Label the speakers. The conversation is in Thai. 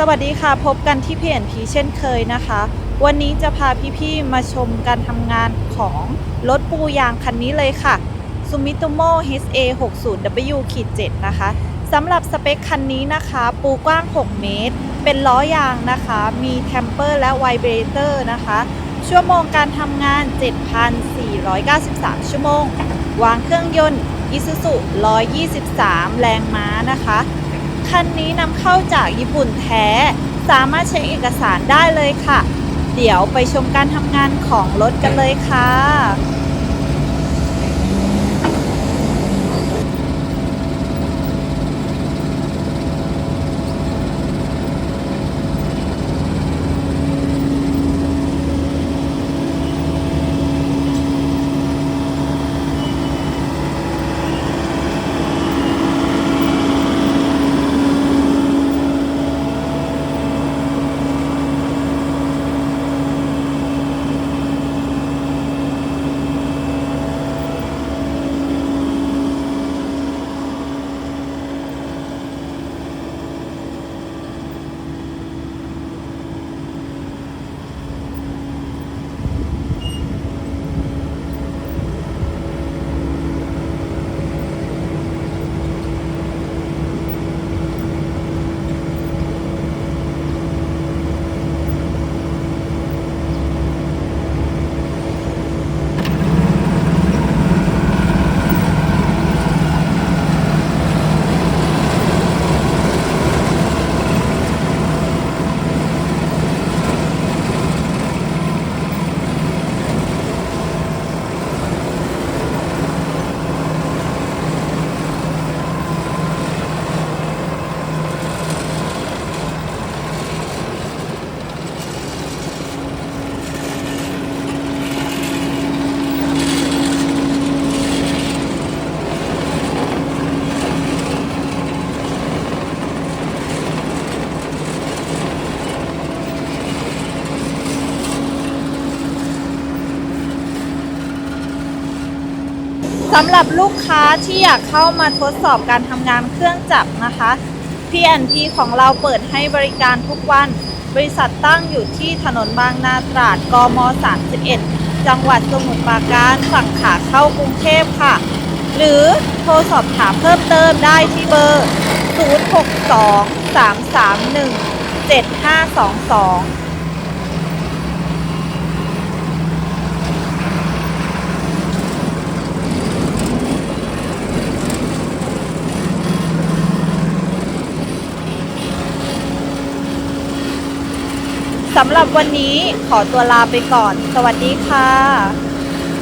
Speaker 1: สวัสดีค่ะพบกันที่ PNP เช่นเคยนะคะ วันนี้จะพาพี่ๆมาชมการทำงานของรถปูยางคันนี้เลยค่ะ Sumitomo HA 60 W 7นะคะสำหรับสเปคคันนี้นะคะ ปูกว้าง 6 เมตร เป็นล้อยางนะคะ มีแทมเปอร์และไวเบรเตอร์นะคะ ชั่วโมงการทำงาน 7,493 ชั่วโมง วางเครื่องยนต์ Isuzu 123 แรงม้านะคะ คันนี้นำเข้าจากญี่ปุ่นแท้ สามารถเช็คเอกสารได้เลยค่ะ เดี๋ยวไปชมการทำงานของรถกันเลยค่ะ สำหรับลูกค้าที่อยากเข้ามาทดสอบการทำงานเครื่องจักรนะคะ PNP ของเราเปิดให้บริการทุกวัน บริษัทตั้งอยู่ที่ถนนบางนาตราดกม 31 จังหวัดสมุทรปราการฝั่งขาเข้ากรุงเทพค่ะ หรือโทรสอบถามเพิ่มเติมได้ที่เบอร์ 062 331 7522 สำหรับวันนี้ขอตัวลาไปก่อน สวัสดีค่ะ